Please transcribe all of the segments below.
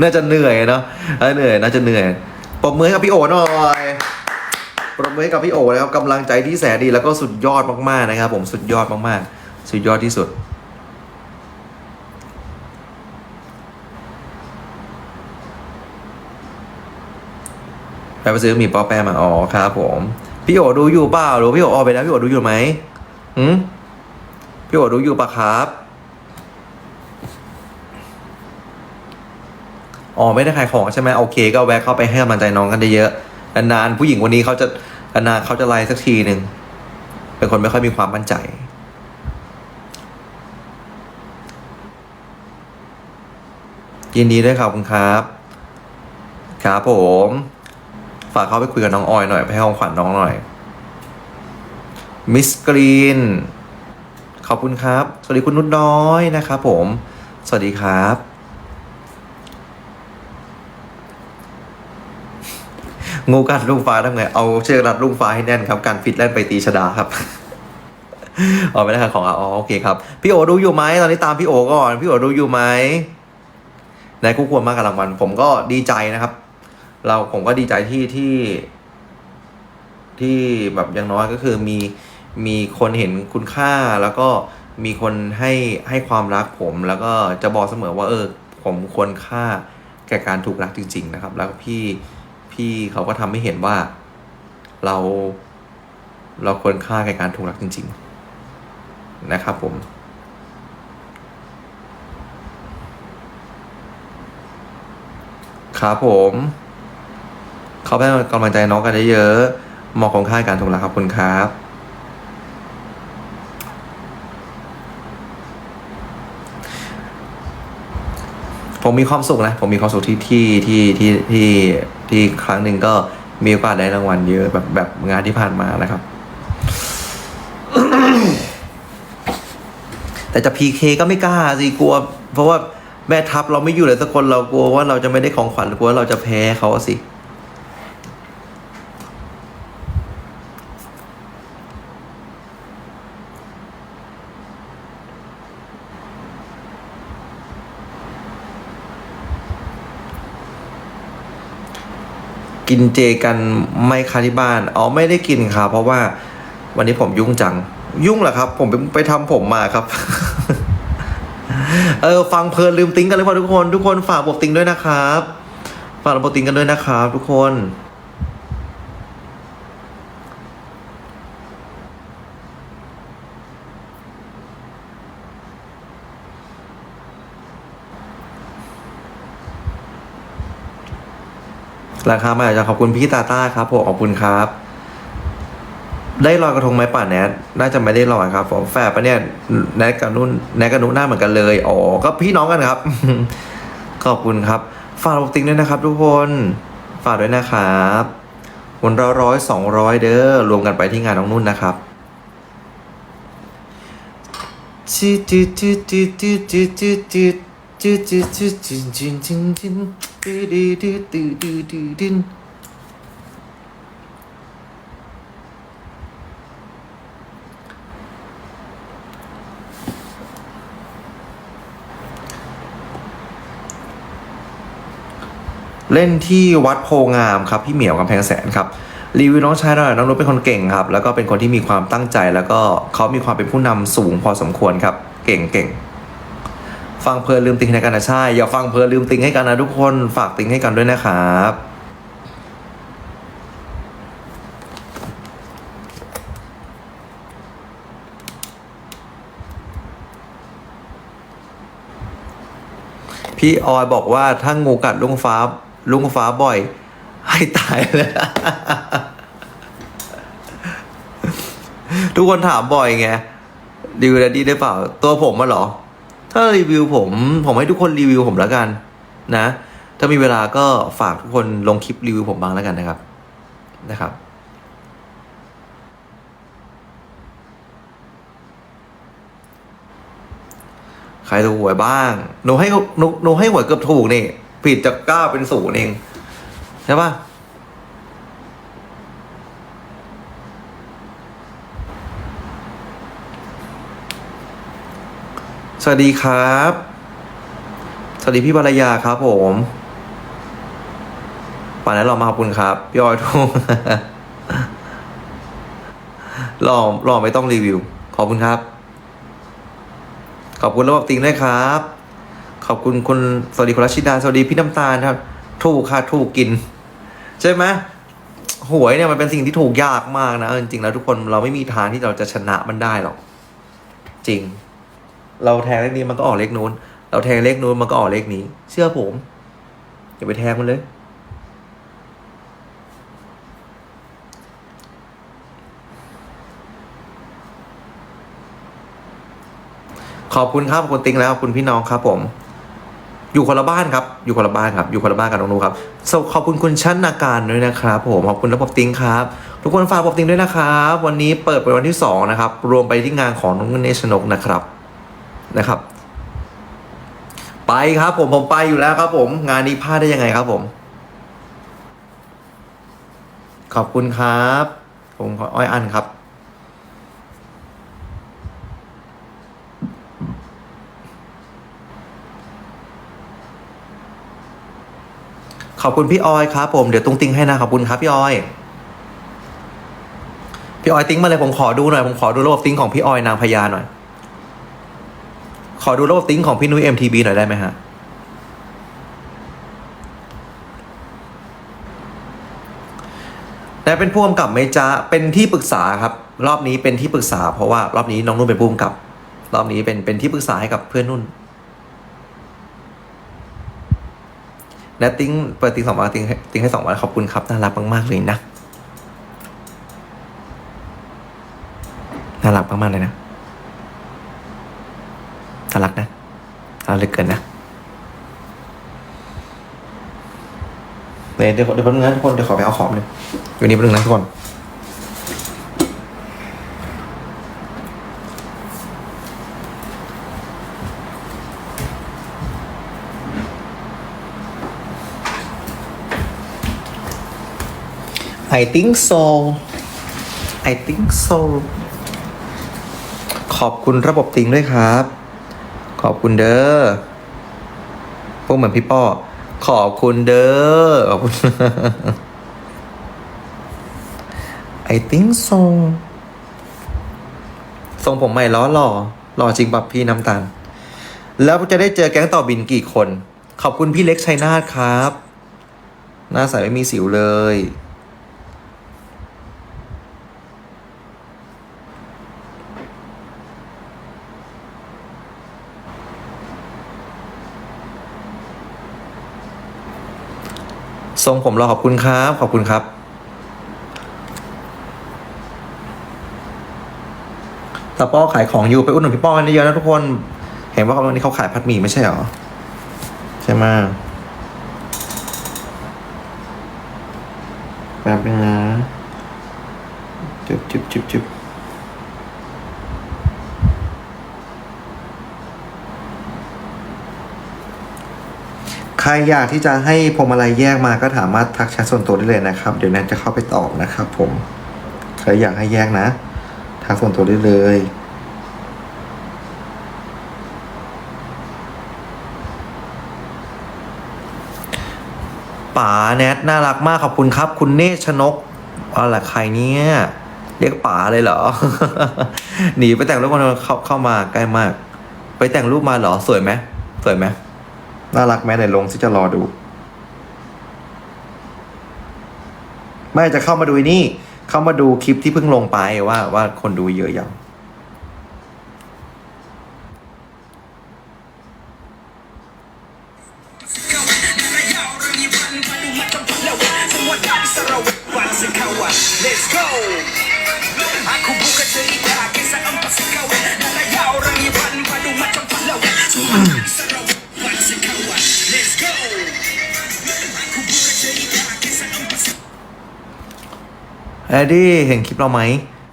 น่าจะเหนื่อยเนาะเออเหนื่อยน่าจะเหนื่อยปรบมือให้กับพี่โอหน่อยปรบมือให้กับพี่โอนะครับกำลังใจที่แสนดีแล้วก็สุดยอดมากๆนะครับ ผมสุดยอดมากๆ สุดยอดที่สุดไปไปซื้อหมี่ป๊อแปมาอ๋อครับผมพี่โอดูอยู่เปล่าหรือพี่โอออกไปแล้วพี่โอดูอยู่ไหมหืมพี่โอดูอยู่ปะครับ อ๋อไม่ได้ขายของใช่ไหมโอเค ก็แวะเข้าไปให้กำลังใจน้องกันได้เยอะนานๆผู้หญิงคนนี้เขาจะนานๆเขาจะไลน์สักทีหนึ่งเป็นคนไม่ค่อยมีความมั่นใจยินดีด้วยครับคุณครับ ครับผม ฝากเขาไปคุยกับน้องออยหน่อยไปให้ของขวัญน้องหน่อย มิสกรีน ขอบคุณครับ สวัสดีคุณนุชน้อยนะครับผม สวัสดีครับ งูกัดลูกฟ้าทำไง เอาเชือกรัดลูกฟ้าให้แน่นครับ การฟิตแล่นไปตีชดาครับอ๋อไม่ได้ขายของอ๋อโอเคครับ พี่โอดูอยู่ไหมตอนนี้ตามพี่โอก่อน พี่โอดูอยู่ไหมนายคู่ควรมากกับรางวัลผมก็ดีใจนะครับ เราผมก็ดีใจที่ที่ ที่แบบอย่างน้อยก็คือมีมีคนเห็นคุณค่าแล้วก็มีคนให้ให้ความรักผม แล้วก็จะบอกเสมอว่าเออ ผมควรค่าแก่การถูกรักจริง ๆ นะครับ แล้วพี่ พี่เขาก็ทำให้เห็นว่าเรา เราควรค่าในการถูกรักจริง ๆ นะครับผมครับผม เขาเป็นกำลังใจน้องกันได้เยอะมองของค่ายการถูกรักขอบคุณครับ ผมมีความสุขนะ ผมมีความสุขที่ที่ที่ที่ที่ที่ครั้งหนึ่งก็มีโอกาสได้รางวัลเยอะแบบแบบงานที่ผ่านมานะครับ แต่จะพีเคก็ไม่กล้าสิกลัว เพราะว่าแม่ทัพเราไม่อยู่เลยสักคนเรากลัวว่าเราจะไม่ได้ของขวัญหรือกลัวว่าเราจะแพ้เขาสิ กินเจกันไหม่คะที่บ้านอ๋อไม่ได้กินครับ เพราะว่าวันนี้ผมยุ่งจัง ยุ่งเหรอครับ ผมไปไปทำผมมาครับเออฟังเพลินลืมติ้งกันเลยพอทุกคน ทุกคนฝากบทติ้งด้วยนะครับ ฝากบทติ้งกันด้วยนะครับ ทุกคน ราคามาอาจจะขอบคุณพี่ตาต้าครับผมขอบคุณครับ ได้ลอยกระทงไหมป่าแนทน่าจะไม่ได้ลอยครับผมแฝดปะเนี่ยแนทกับนุ่นแนทกับนุ่นหน้าเหมือนกันเลยอ๋อก็พี่น้องกันครับ ขอบคุณครับ ฝากติงด้วยนะครับ ทุกคนฝากด้วยนะครับคนละร้อยสองร้อยเด้อรวมกันไปที่งานน้องนุ่นนะครับจิจิจิจิจิจิจิจิจิจิจิจิจิจิ จิดิดิดิดิดิดิดินเล่นที่วัดโพงามครับพี่เหมียวกำแพงแสนครับรีวิวน้องชายหน่อยน้องนุชเป็นคนเก่งครับ แล้วก็เป็นคนที่มีความตั้งใจแล้วก็เขามีความเป็นผู้นำสูงพอสมควรครับ เก่งเก่ง ฟังเพลินลืมติงให้กันนะใช่อย่าฟังเพลินลืมติงให้กันนะทุกคนฝากติงให้กันด้วยนะครับพี่ออยบอกว่าถ้างูกัดลุงฟ้าลุงฟ้าบ่อย ให้ตายเลยทุกคนถามบ่อยไงรีวิวดดดี้ได้เปล่า ตัวผมมาหรอ ถ้ารีวิวผมผมให้ทุกคนรีวิวผมแล้วกันนะ ถ้ามีเวลาก็ฝากทุกคนลงคลิปรีวิวผมบ้างแล้วกันนะครับนะครับใครถูกหวยบ้าง หนูให้หนูหนูให้หวยเกือบถูกนี่ ผิดจากเก้าเป็นศูนย์เอง ใช่ปะ สวัสดีครับ สวัสดีพี่ภรรยาครับผมป่านนั้นเรามาขอบคุณครับพี่ออยทุกรอรอไม่ต้องรีวิว ขอบคุณครับ ขอบคุณระบบติงด้วยครับ ขอบคุณคุณสวัสดีคุณรัชิดาสวัสดีพี่น้ำตาลครับ ถูกค่ะถูกกิน ใช่ไหมหวยเนี่ยมันเป็นสิ่งที่ถูกยากมากนะจริงๆแล้วทุกคนเราไม่มีทางที่เราจะชนะมันได้หรอก จริง เราแทงเลขนี้มันก็ออกเลขนู้น เราแทงเลขนู้นมันก็ออกเลขนี้ เชื่อผมอย่าไปแทงมันเลย ขอบคุณครับขอบคุณติงแล้วขอบคุณพี่น้องครับผม อยู่คนละบ้านครับ อยู่คนละบ้านครับ อยู่คนละบ้านกับน้องนูครับขอบคุณคุณชั้นนาการด้วยนะครับ ผม ขอบคุณระบบติงครับ ทุกคนฝากระบบติงด้วยนะครับ วันนี้เปิดเป็นวันที่สองนะครับ รวมไปที่งานของน้องเนชนกนะครับ นะครับ ไปครับผมผมไปอยู่แล้วครับผม งานนี้พลาดได้ยังไงครับผม ขอบคุณครับ ผมขออ้อยอันครับขอบคุณพี่ออยครับผมเดี๋ยวตุ้งติ้งให้นะขอบคุณครับพี่ออย พี่ออยติ้งมาเลยผมขอดูหน่อยผมขอดูระบบติ้งของพี่ออยนางพญาหน่อย ขอดูระบบติ้งของพี่นุ้ย MTB หน่อยได้ไหมฮะ แต่เป็นผู้กำกับไหมจ๊ะ เป็นที่ปรึกษาครับ รอบนี้เป็นที่ปรึกษา เพราะว่ารอบนี้น้องนุ่นเป็นผู้กำกับ รอบนี้เป็นเป็นที่ปรึกษาให้กับเพื่อนนุ่นและติ้งเปิดติ้งสองวันติ้งให้ติ้งให้สองวันขอบคุณครับ น่ารักมากๆเลยนะ น่ารักมากๆเลยนะน่ารักนะน่ารัก เหลือเกินนะเดี๋ยวเดี๋ยวเดี๋ยวแป๊บนึงนะทุกคนเดี๋ยวขอไปเอาของเลยอยู่นี่แป๊บนึงนะทุกคนไอ think so I think so ขอบคุณระบบติงด้วยครับ ขอบคุณเด้อพวกเหมือนพี่ป้อ ขอบคุณเด้อขอบคุณ I think so ทรงผมใหม่ล้อหล่อหล่อจริงปับพี่น้ำตาล แล้วจะได้เจอแก๊งต่อบินกี่คน ขอบคุณพี่เล็กชัยนาทครับ หน้าใสไม่มีสิวเลย ทรงผมรอขอบคุณครับ ขอบคุณครับ ตาป้อขายของอยู่ไปอุดหนุนพี่ป้อกันเยอะนะทุกคน เห็นว่าวันนี้เขาขายผัดหมี่ไม่ใช่หรอ ใช่ไหมแป๊บนึงนะจุบจุบจุบจุบ ใครอยากที่จะให้พวงมาลัยแยกมาก็สามารถทักแชทส่วนตัวได้เลยนะครับ เดี๋ยวแนนจะเข้าไปตอบนะครับผม ใครอยากให้แยกนะ ทักส่วนตัวได้เลยป๋าแนทน่ารักมากขอบคุณครับ คุณเนชชนกอะไรใครเนี่ยเรียกป๋าเลยเหรอ หนีไปแต่งรูปมาเข้าเข้ามาใกล้มาก ไปแต่งรูปมาเหรอ สวยไหมสวยไหม น่ารักไหมไหนลงซิจะรอดู ไม่จะเข้ามาดูนี่ เข้ามาดูคลิปที่เพิ่งลงไปว่าว่าคนดูเยอะยัง อดดี้เห็นคลิปเราไหม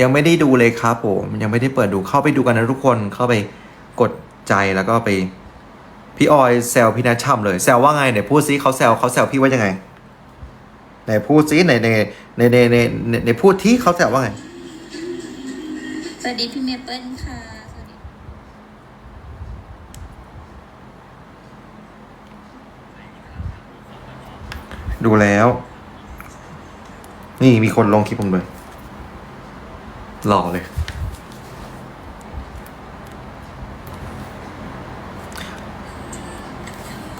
ยังไม่ได้ดูเลยครับผม ยังไม่ได้เปิดดูเข้าไปดูกันนะทุกคนเข้าไปกดใจแล้วก็ไป พี่ออยแซวพี่นัทช่ำเลยแซวว่าไงไหนพูดซิเขาแซวเขาแซวพี่ว่ายังไงไหนพูดซิไหนในในในในในในพูดที่เขาแซวว่าไงสวัสดีพี่เมเปิลค่ะสวัสดีดูแล้ว นี่มีคนลงคลิปผมเลยหล่อเลย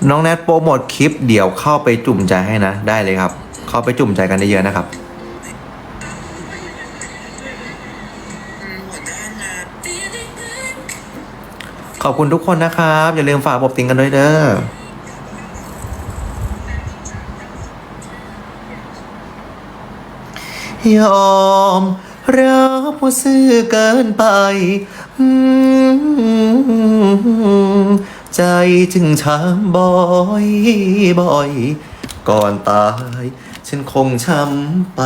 น้องแนทโปรโมทคลิปเดี๋ยวเข้าไปจุ่มใจให้นะ ได้เลยครับ เข้าไปจุ่มใจกันได้เยอะนะครับ ขอบคุณทุกคนนะครับ อย่าลืมฝากบอบติงกันด้วยเด้อ ยอมรับว่าซื่อเกินไป ใจจึงช้ำบ่อยบ่อย ก่อนตาย ฉันคงช้ำไป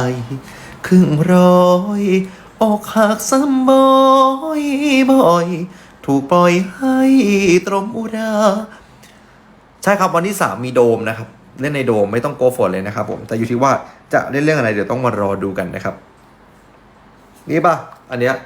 ครึ่งร้อยอกหักซ้ำบ่อยบ่อย ถูกปล่อยให้ตรมอุรา ใช่ครับวันที่สามมีโดมนะครับ เล่นในโดมไม่ต้องโกฝนเลยนะครับผมแต่อยู่ที่ว่าจะเล่นเรื่องอะไรเดี๋ยวต้องมารอดูกันนะครับ นี่ป่ะ อันเนี้ย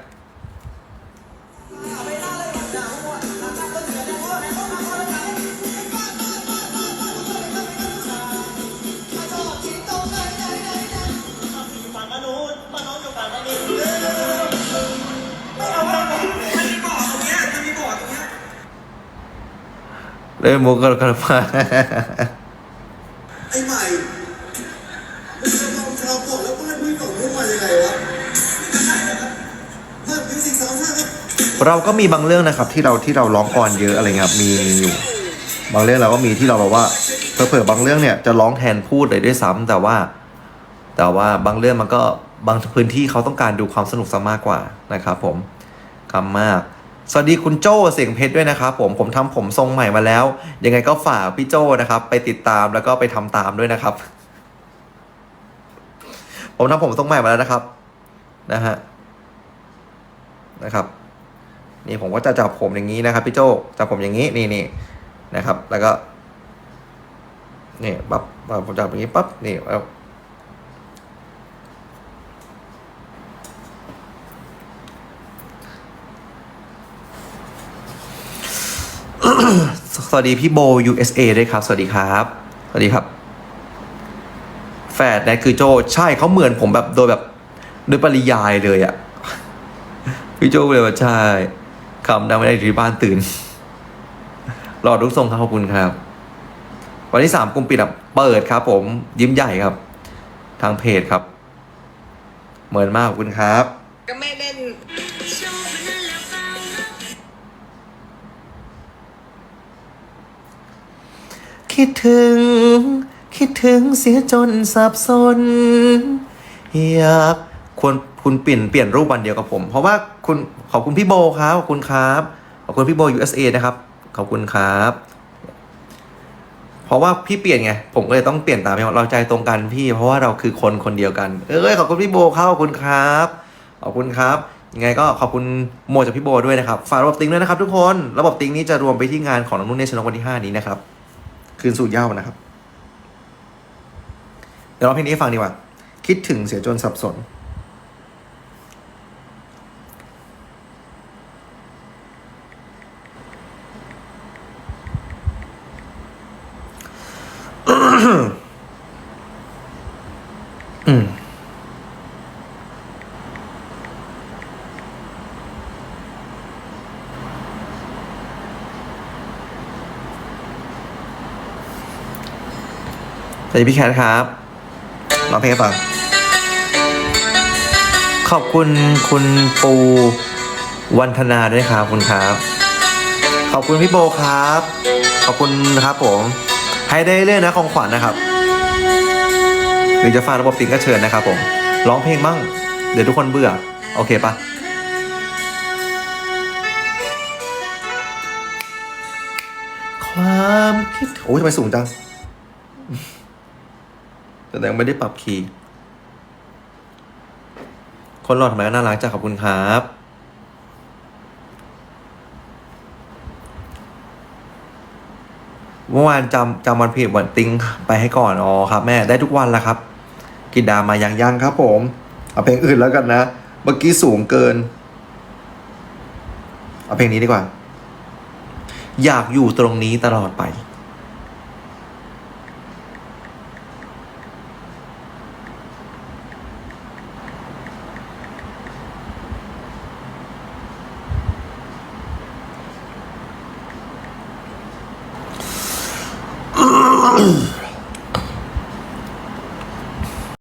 เล่นมุกกันกันมา เราก็มีบางเรื่องนะครับที่เราที่เราร้องก่อนเยอะอะไรเงี้ยครับมีมีอยู่ บางเรื่องเราก็มีที่เราแบบว่าเผื่อๆบางเรื่องเนี่ยจะร้องแทนพูดเลยด้วยซ้ำแต่ว่า แต่ว่าบางเรื่องมันก็บางพื้นที่เขาต้องการดูความสนุกซะมากกว่านะครับผมคำมาก สวัสดีคุณโจ้เสียงเพชรด้วยนะครับผมผมทำผมทรงใหม่มาแล้ว ยังไงก็ฝากพี่โจ้นะครับ ไปติดตามแล้วก็ไปทำตามด้วยนะครับ ผมทำผมทรงใหม่มาแล้วนะครับ นะฮะนะครับ นี่ผมก็จะจับผมอย่างนี้นะครับพี่โจจับผมอย่างนี้นี่นี่นะครับ แล้วก็นี่ปั๊บผมจับอย่างนี้ปั๊บนี่แล้วสวัสดีพี่โบ USA ด้วยครับ สวัสดีครับ สวัสดีครับแฝดแนทคือโจใช่เขาเหมือนผมแบบโดยแบบโดยปริยายเลยอะพี่โจ้เลยว่าใช่ คำดังไม่ได้ที่บ้านตื่นรอทุกทรงครับขอบคุณครับ วันที่สามกลุ่มปิดอะเปิดครับ ผม ยิ้มใหญ่ครับ ทางเพจครับ เหมือนมากขอบคุณครับ ก็ไม่เล่นคิดถึง คิดถึงเสียจนสับสนอยากควรคุณเปลี่ยนเปลี่ยนรูปวันเดียวกับผม เพราะว่าคุณ ขอบคุณพี่โบครับ ขอบคุณครับ ขอบคุณพี่โบ USA นะครับ ขอบคุณครับ เพราะว่าพี่เปลี่ยนไง ผมก็เลยต้องเปลี่ยนตามเราใจตรงกันพี่ เพราะว่าเราคือคนคนเดียวกัน เอ้ย ขอบคุณพี่โบครับ ขอบคุณครับ ขอบคุณครับยังไงก็ขอบคุณโมจากพี่โบด้วยนะครับ ฝากระบบติงด้วยนะครับทุกคน ระบบติงนี้จะรวมไปที่งานของน้องนุ่นเนชนกวันที่ 5 นี้นะครับ คืนสู่เย้านะครับ เดี๋ยวเราเพลงนี้ฟังดีกว่า คิดถึงเสียจนสับสน สวัสดีพี่แคทครับร้องเพลงให้ฟัง ขอบคุณคุณปูวันธนาด้วยครับคุณครับ ขอบคุณพี่โบครับ ขอบคุณครับผม ให้ได้เรื่อยนะของขวัญนะครับ หรือจะฟังระบบปิงก็เชิญนะครับผม ร้องเพลงบ้างเดี๋ยวทุกคนเบื่อ โอเคปะความคิด โอ้ยทำไมสูงจัง แต่ยังไม่ได้ปรับคีย์คนหล่อทำไมก็น่ารักจ้ะขอบคุณครับ เมื่อวานจำจำวันเพจวันติงไปให้ก่อนอ๋อครับ แม่ได้ทุกวันแล้วครับ กินดามายังยังครับผม เอาเพลงอื่นแล้วกันนะ เมื่อกี้สูงเกิน เอาเพลงนี้ดีกว่า อยากอยู่ตรงนี้ตลอดไป